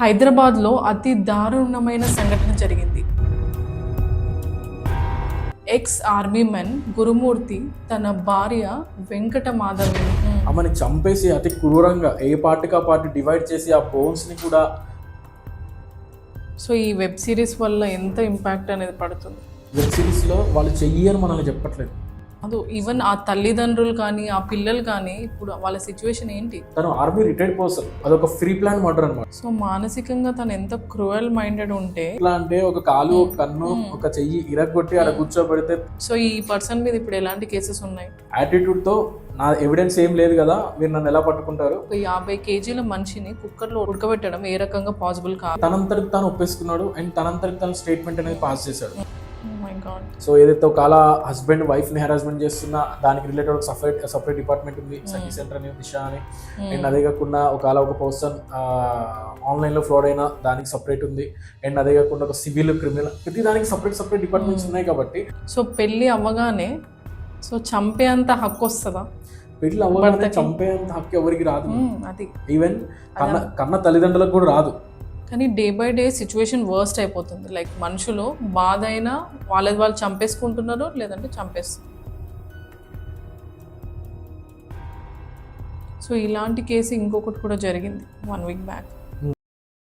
హైదరాబాద్లో అతి దారుణమైన సంఘటన జరిగింది. ఎక్స్ ఆర్మీ మెన్ గురుమూర్తి తన భార్య వెంకట మాధవి ఆమెని చంపేసి అతి క్రూరంగా ఏ పార్టీకి ఆ పార్టీ డివైడ్ చేసి ఆ బోన్స్ని కూడా సో ఈ వెబ్ సిరీస్ వల్ల ఎంత ఇంపాక్ట్ అనేది పడుతుంది? వెబ్ సిరీస్లో వాళ్ళు చెయ్యి అని మనల్ని చెప్పట్లేదు. అదో ఈవెన్ ఆ తల్లిదండ్రులు కానీ ఆ పిల్లలు కానీ ఇప్పుడు వాళ్ళ సిచ్యువేషన్ ఏంటి? తను ఆర్మీ రిటైర్డ్ పర్సన్ అదొక ఫ్రీ ప్లాన్ మర్డర్ అనమాట సో మానసికంగా తను ఎంత క్రూయల్ మైండెడ్ ఉంటే ఎట్లా అంటే ఒక కాలు ఒక కన్ను ఒక చెయ్యి ఇరగొట్టి అక్కడ కూర్చోబెడితే సో ఈ పర్సన్ మీద ఇప్పుడు ఎలాంటి కేసెస్ ఉన్నాయి? యాటిట్యూడ్తో నా ఎవిడెన్స్ ఏం లేదు కదా మీరు నన్ను ఎలా పట్టుకుంటారు? ఒక యాభై కేజీల మనిషిని కుక్కర్లో ఉడకబెట్టడం ఏ రకంగా పాసిబుల్ కాదు. తనంతరికి తాను ఒప్పేసుకున్నాడు అండ్ తనంతరికి తను స్టేట్మెంట్ అనేది పాస్ చేశాడు. సో ఏదైతే ఒకవేళ హస్బెండ్ వైఫ్ని హెరాస్మెంట్ చేస్తున్నా దానికి రిలేటెడ్ ఒక సపరేట్ సపరేట్ డిపార్ట్మెంట్ ఉంది సఖీ సెంటర్ అని దిశ అని. అండ్ అదే కాకుండా ఒకవేళ ఒక పర్సన్ ఆన్లైన్లో ఫ్రాడ్ అయినా దానికి సపరేట్ ఉంది. అండ్ అదే కాకుండా ఒక సివిల్ క్రిమినల్ ప్రతి దానికి సపరేట్ సపరేట్ డిపార్ట్మెంట్స్ ఉన్నాయి కాబట్టి. సో పెళ్ళి అవ్వగానే సో చంపేంత హక్కు వస్తుందా? వీటిలో అవ్వగానే చంపేంత హక్కు ఎవరికి రాదు. అది. ఈవెన్ కన్న కన్న తల్లిదండ్రులకు కూడా రాదు. కానీ day by day situation worst అయిపోతుంది. లైక్ మనుషులు బాధ అయినా వాళ్ళది వాళ్ళు చంపేసుకుంటున్నారు లేదంటే చంపేస్తున్నారు. సో ఇలాంటి కేసు ఇంకొకటి కూడా జరిగింది. One week back